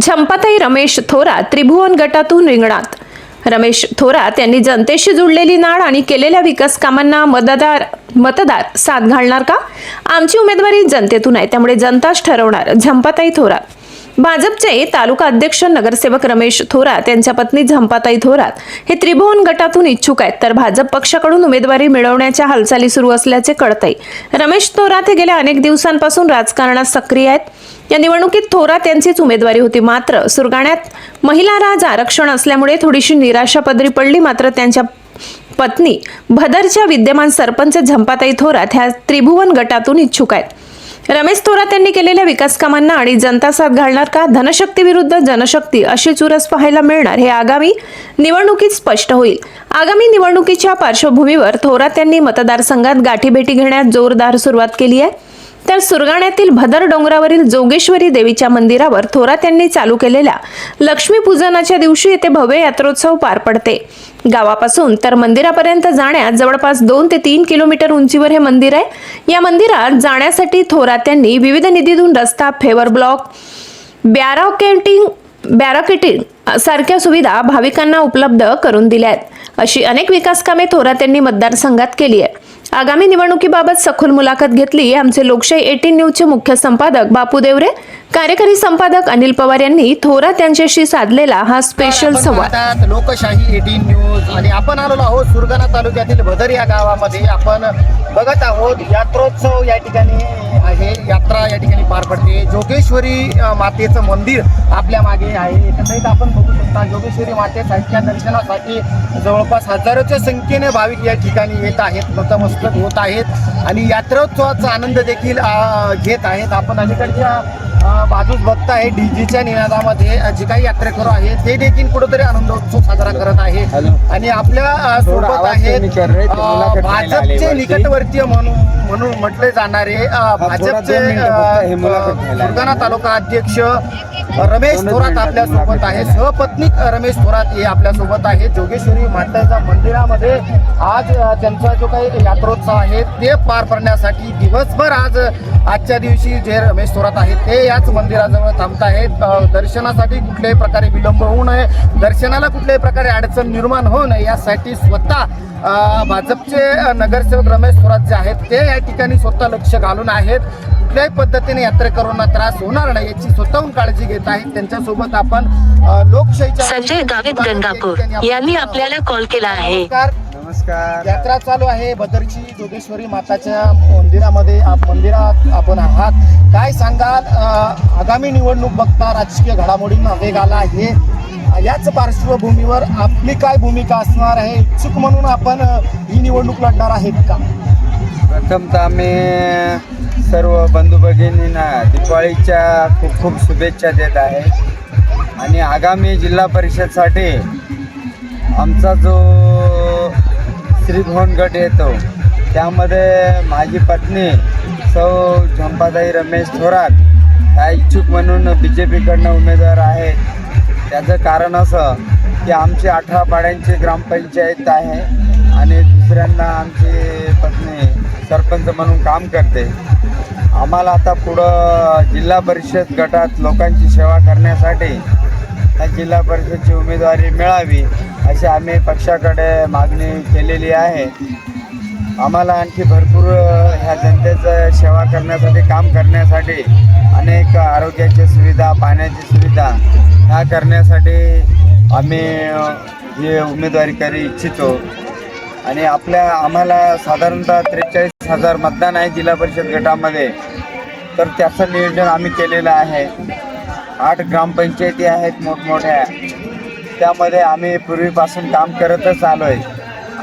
झंपाताई रमेश थोरात त्रिभुवन गटातून रिंगणात. रमेश थोरात यांनी जनतेशी जुळलेली नाळ आणि केलेल्या विकास कामांना मतदार मतदार साथ घालणार का? आमची उमेदवारी जनतेतून आहे त्यामुळे जनताच ठरवणार झंपाताई थोरात. भाजपचे तालुका अध्यक्ष नगरसेवक रमेश थोरात यांच्या पत्नी झंपाताई थोरात हे त्रिभुवन गटातून इच्छुक आहेत तर भाजप पक्षाकडून उमेदवारी मिळवण्याच्या हालचाली सुरू असल्याचे कळतंय. रमेश थोरात हे गेल्या अनेक दिवसांपासून राजकारणात सक्रिय आहेत. या निवडणुकीत थोरात यांचीच उमेदवारी होती. मात्र सुरगाण्यात महिला राज आरक्षण असल्यामुळे थोडीशी निराशा पदरी पडली. मात्र त्यांच्या पत्नी भदरच्या विद्यमान सरपंच झंपाताई थोरात ह्या त्रिभुवन गटातून इच्छुक आहेत. रमेश थोरात यांनी केलेल्या विकास कामांना आणि जनता साथ घालणार का? धनशक्ती विरुद्ध जनशक्ती अशी चुरस पाहायला मिळणार हे आगामी निवडणुकीत स्पष्ट होईल. आगामी निवडणुकीच्या पार्श्वभूमीवर थोरात यांनी मतदारसंघात गाठीभेटी घेण्यास जोरदार सुरुवात केली आहे. तर सुरगाण्यातील भदर डोंगरावरील जोगेश्वरी देवीच्या मंदिरावर थोरात यांनी चालू केलेल्या लक्ष्मीपूजनाच्या दिवशी येथे भव्य यात्रोत्सव पार पडते. गावापासून तर मंदिरापर्यंत जाण्यास जवळपास दोन ते तीन किलोमीटर उंचीवर हे मंदिर आहे. या मंदिरात जाण्यासाठी थोरात यांनी विविध निधीतून रस्ता फेवर ब्लॉक बॅरोकेटिंग बॅरोकेटिंग सारख्या सुविधा भाविकांना उपलब्ध करून दिल्या आहेत. अशी अनेक विकास कामे थोरात यांनी मतदारसंघात केली आहे आगामी निवडणुकीबाबत सखोल मुलाखत घेतली. आमचे लोकशाही एटीन न्यूजचे मुख्य संपादक बापू देवरे कार्यकारी संपादक अनिल पवार यांनी थोरात यांच्याशी साधलेला हा स्पेशल संवाद. लोकशाही एटीन न्यूज आणि आपण आलेलो आहोत सुरगाणा तालुक्यातील भदर या गावामध्ये. आपण बघत आहोत यात्रोत्सव या ठिकाणी आहे. यात्रा या ठिकाणी पार पडते. जोगेश्वरी मातेचं मंदिर आपल्या मागे आहे. एकंदरीत आपण बघू शकता जोगेश्वरी मातेसारख्या दर्शनासाठी जवळपास हजारोच्या संख्येने भाविक या ठिकाणी येत आहेत. नतमस्तक होत आहेत. आणि यात्रोत्सवाचा आनंद देखील घेत आहेत. आपण अलीकडच्या बाजूस बघताय डीजेच्या निनादामध्ये जे काही यात्रेकरू आहेत ते देखील कुठेतरी आनंदोत्सव साजरा करत आहे आणि आपल्यासोबत आहेत नाही भाजपचे. निकटवर्तीय म्हणून म्हणून म्हटले जाणारे भाजपचे. सुरगाणा तालुका अध्यक्ष रमेश थोरात आपल्यासोबत आहे घ्यायला. सहपत्नी रमेश थोरात हे आपल्यासोबत आहे जोगेश्वरी मातेच्या मंदिरामध्ये आज त्यांचा जो काही यात्रोत्सव आहे ते पार पडण्यासाठी दिवसभर आज आजच्या दिवशी जे रमेश थोरात आहेत ते याच मंदिराजवळ थांबत आहेत अ, दर्शनासाठी कुठल्याही प्रकारे विलंब होऊ नये. दर्शनाला कुठल्याही प्रकारे अडचण निर्माण होऊ नये यासाठी स्वतः भाजपचे नगरसेवक रमेश थोरात जे आहेत ते या ठिकाणी स्वतः लक्ष घालून आहेत. कुठल्याही पद्धतीने यात्रेकरूंना त्रास होणार नाही याची स्वतःहून काळजी घेत आहेत. त्यांच्यासोबत आपण लोकशाहीच्या संजय गावित गंगापूर यांनी आपल्याला कॉल केला आहे. नमस्कार. यात्रा चालू आहे. बदरची जोगेश्वरी माताच्या मंदिरामध्ये आप- मंदिरात आपण आहात. काय सांगाल? आगामी निवडणूक बघता राजकीय घडामोडींना वेग आला आहे. याच पार्श्वभूमीवर आपली काय भूमिका असणार आहे? इच्छुक म्हणून आपण ही निवडणूक लढणार आहेत का? प्रथमतः आम्ही सर्व बंधू भगिनींना दिवाळीच्या खूप खूप शुभेच्छा देत आहे. आणि आगामी जिल्हा परिषदसाठी आमचा जो श्रीभवन गट येतो. त्यामध्ये माझी पत्नी सौ झंपाताई रमेश थोरात ह्या इच्छुक म्हणून बी जे पीकडनं उमेदवार आहेत त्याचं कारण असं की आमची अठरा पाड्यांची ग्रामपंचायत आहे आणि दुसऱ्यांना आमची पत्नी सरपंच म्हणून काम करते. आम्हाला आता पुढं जिल्हा परिषद गटात लोकांची सेवा करण्यासाठी जिल्हा परिषदची उमेदवारी मिळावी अशी आम्ही पक्षाकडे मागणी केलेली आहे. आम्हाला आणखी भरपूर ह्या जनतेचं सेवा करण्यासाठी काम करण्यासाठी अनेक आरोग्याची सुविधा पाण्याची सुविधा ह्या करण्यासाठी आम्ही हे ही उमेदवारी करू इच्छितो. आणि आपल्या आम्हाला साधारणतः त्रेचाळीस हजार मतदान आहे जिल्हा परिषद गटामध्ये. तर त्याचं नियोजन आम्ही केलेलं आहे. आठ ग्रामपंचायती आहेत मोठमोठ्या. त्यामध्ये आम्ही पूर्वीपासून काम करतच आलो आहे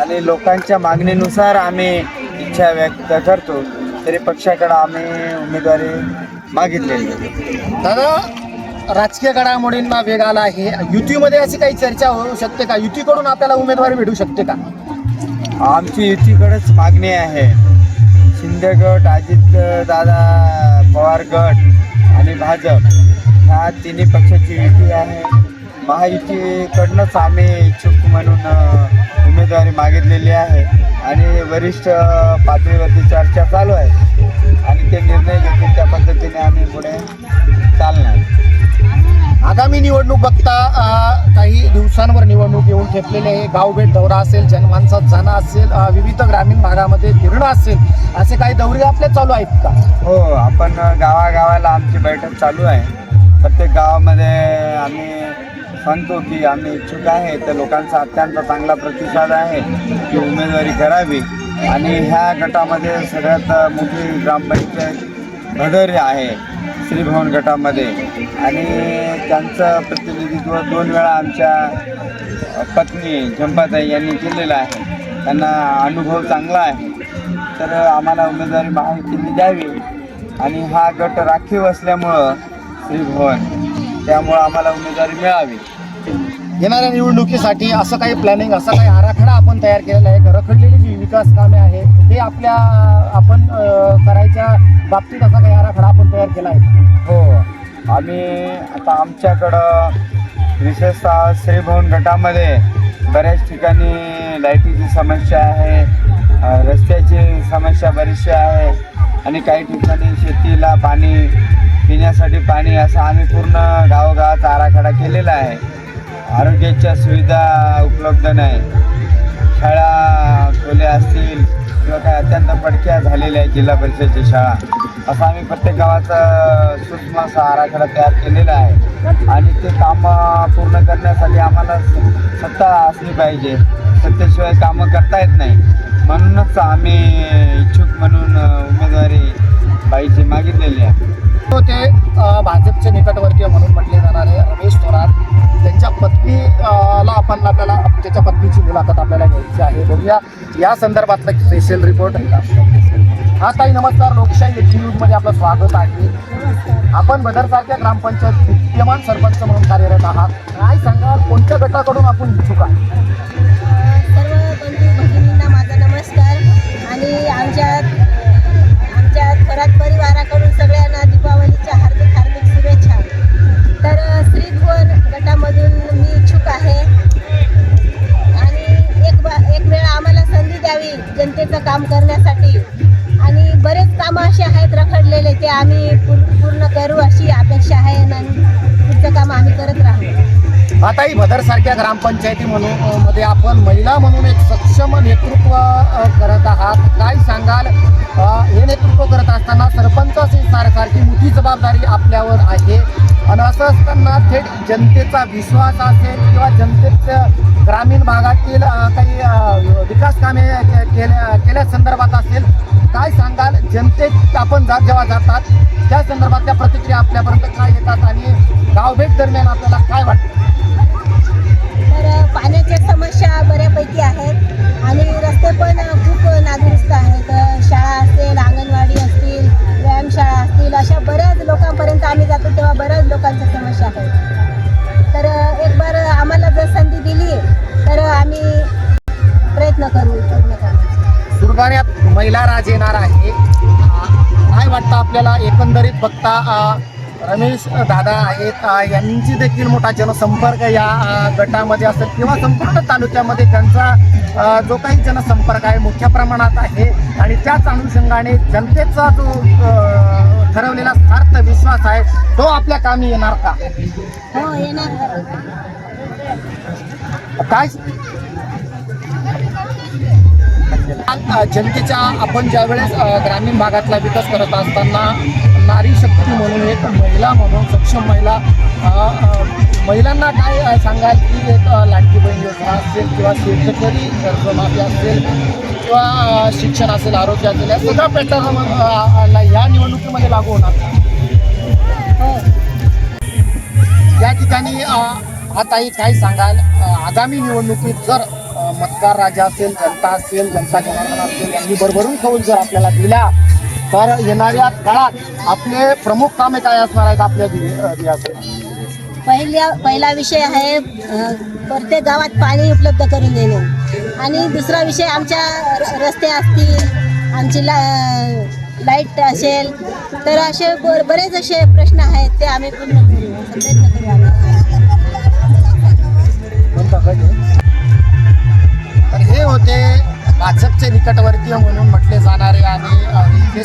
आणि लोकांच्या मागणीनुसार आम्ही इच्छा व्यक्त करतो. तरी पक्षाकडे आम्ही उमेदवारी मागितलेली आहे दादा राजकीय घडामोडींना वेग आला आहे. युतीमध्ये अशी काही चर्चा होऊ शकते का? युतीकडून आपल्याला उमेदवारी भेटू शकते का? आमची युतीकडेच मागणी आहे. शिंदे गट अजित दादा पवार गट आणि भाजप ह्या तिन्ही पक्षाची युती आहे. महायुतीकडनंच आम्ही इच्छुक म्हणून उमेदवारी मागितलेली आहे. आणि वरिष्ठ पातळीवरती चर्चा चालू आहे. आणि ते निर्णय घेतील त्या पद्धतीने आम्ही पुढे चालणार. आगामी निवडणूक बघता दिवसांवर निवडणूक येऊन ठेपलेले आहे. गावभेट दौरा असेल जनमानसात जाणं असेल विविध ग्रामीण भागामध्ये फिरणं असेल असे काही दौरे आपले चालू आहेत का? हो आपण गावागावाला आमची बैठक चालू आहे. प्रत्येक गावामध्ये आम्ही सांगतो की आम्ही इच्छुक आहे. तर लोकांचा अत्यंत चांगला प्रतिसाद आहे की उमेदवारी करावी. आणि ह्या गटामध्ये सगळ्यात मोठी ग्रामपंचायत भदर आहे. श्रीभवन गटामध्ये. आणि त्यांचं प्रतिनिधित्व दोन वेळा आमच्या पत्नी झंपाताई यांनी केलेलं आहे. त्यांना अनुभव चांगला आहे. तर आम्हाला उमेदवारी माहिती द्यावी. आणि हा गट राखीव असल्यामुळं श्रीभवन त्यामुळं आम्हाला उमेदवारी मिळावी. येणाऱ्या निवडणुकीसाठी असं काही प्लॅनिंग असा काही आराखडा आपण तयार केलेला आहे? रखडलेली जी विकास कामे आहे ते आपल्या आपण करायच्या बाबतीत असा काही आराखडा आपण तयार केला आहे? हो. आम्ही आता आमच्याकडं विशेषतः श्रीभवन गटामध्ये बऱ्याच ठिकाणी लाईटीची समस्या आहे रस्त्याची समस्या बरीचशी आहे आणि काही ठिकाणी शेतीला पाणी पिण्यासाठी पाणी असं आम्ही पूर्ण गावोगावाचा आराखडा केलेला आहे. आरोग्याच्या सुविधा उपलब्ध नाही. शाळा खोल्या असतील किंवा काय अत्यंत पडक्या झालेल्या आहेत जिल्हा परिषदच्या शाळा. असं आम्ही प्रत्येक गावाचा सूक्ष्म असा आराखडा तयार केलेला आहे. आणि ते कामं पूर्ण करण्यासाठी आम्हाला सत्ता असली पाहिजे. सत्तेशिवाय कामं करता येत नाही. म्हणूनच आम्ही इच्छुक म्हणून उमेदवारी बाईची मागितलेली आहे. तो ते अ, भाजपचे निकटवर्तीय म्हणून म्हटले जाणारे रमेश थोरात. त्यांच्या पत्नी अ, ला आपण आपल्याला त्याच्या पत्नीची मुलाखत आपल्याला घ्यायची आहे. बघूया. या संदर्भातला स्पेशल रिपोर्ट हा ताई नमस्कार. लोकशाही एटी न्यूजमध्ये आपलं स्वागत आहे. आपण बदरसारख्या ग्रामपंचायत विद्यमान सरपंच म्हणून कार्यरत आहात. काय सांगाल? कोणत्या गटाकडून आपण इच्छुक आहे आणि आमच्या आमच्या थोरात परिवाराकडून सगळ्यांना दीपावलीच्या हार्दिक हार्दिक शुभेच्छा. तर स्त्री श्रीभुवन गटामधून मी इच्छुक आहे. आणि एक बा एक वेळा आम्हाला संधी द्यावी जनतेचं काम करण्यासाठी. आणि बरेच कामं असे आहेत रखडलेले ते आम्ही पूर्ण पूर्ण करू अशी अपेक्षा आहे. आणि पुढचं काम आम्ही करत राहू. आताही भदरसारख्या ग्रामपंचायती म्हणून मध्ये आपण महिला म्हणून एक सक्षम नेतृत्व करत आहात. काय सांगाल? हे नेतृत्व करत असताना सरपंच सारखी मोठी जबाबदारी आपल्यावर आहे. आणि असं असताना थेट जनतेचा विश्वास असेल किंवा जनतेचं ग्रामीण भागातील काही विकास कामे के- केल्या केल्या संदर्भात असेल काय सांगाल? जनतेत आपण जात जेव्हा जातात त्या संदर्भातल्या प्रतिक्रिया आपल्यापर्यंत काय येतात आणि गावभेट दरम्यान आपल्याला काय वाटतं? बघता रमेश दादा आहेत. यांची देखील मोठा जनसंपर्क या गटामध्ये असेल किंवा संपूर्ण तालुक्यामध्ये त्यांचा जो काही जनसंपर्क आहे मोठ्या प्रमाणात आहे. आणि त्याच अनुषंगाने जनतेचा जो ठरवलेला सार्थ विश्वास आहे तो आपल्या कामी येणार का? हो येणार काय? जनतेच्या आपण ज्यावेळेस ग्रामीण भागातला विकास करत असताना नारी शक्ती म्हणून एक महिला म्हणून सक्षम महिला महिलांना काय सांगाल की एक लाडकी बहीण योजना असेल किंवा शेतकरी कर्जमाफी असेल किंवा शिक्षण असेल आरोग्य असेल या सगळ्या पॅटर्न ह्या निवडणुकीमध्ये लागू होणार. या ठिकाणी आताही काय सांगाल? आगामी निवडणुकीत जर मतदार राजा असेल जनता असेल जनता जनार्दन असेल यांनी भरभरून खाऊन जर आपल्याला दिला तर येणाऱ्या काळात आपले प्रमुख कामे काय असणार आहेत आपल्या पहिल्या पहिला विषय आहे प्रत्येक गावात पाणी उपलब्ध करून देणे. आणि दुसरा विषय आमच्या र- रस्ते असतील आमची ला लाइट असेल तर असे ब- बरेच असे प्रश्न आहेत ते आम्ही पूर्ण करू. प्रयत्न करू आम्ही भाजपचे निकटवर्तीय म्हणून म्हटले जाणारे आणि अ, इथले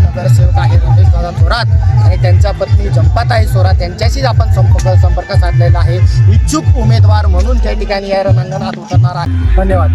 नगरसेवक आहेत रमेश दादा थोरात आणि त्यांच्या पत्नी जंपाताई थोरात त्यांच्याशीच आपण संपर्क संपर्क साधलेला आहे. इच्छुक उमेदवार म्हणून त्या ठिकाणी या रणांगणात उतरणार आहे. धन्यवाद.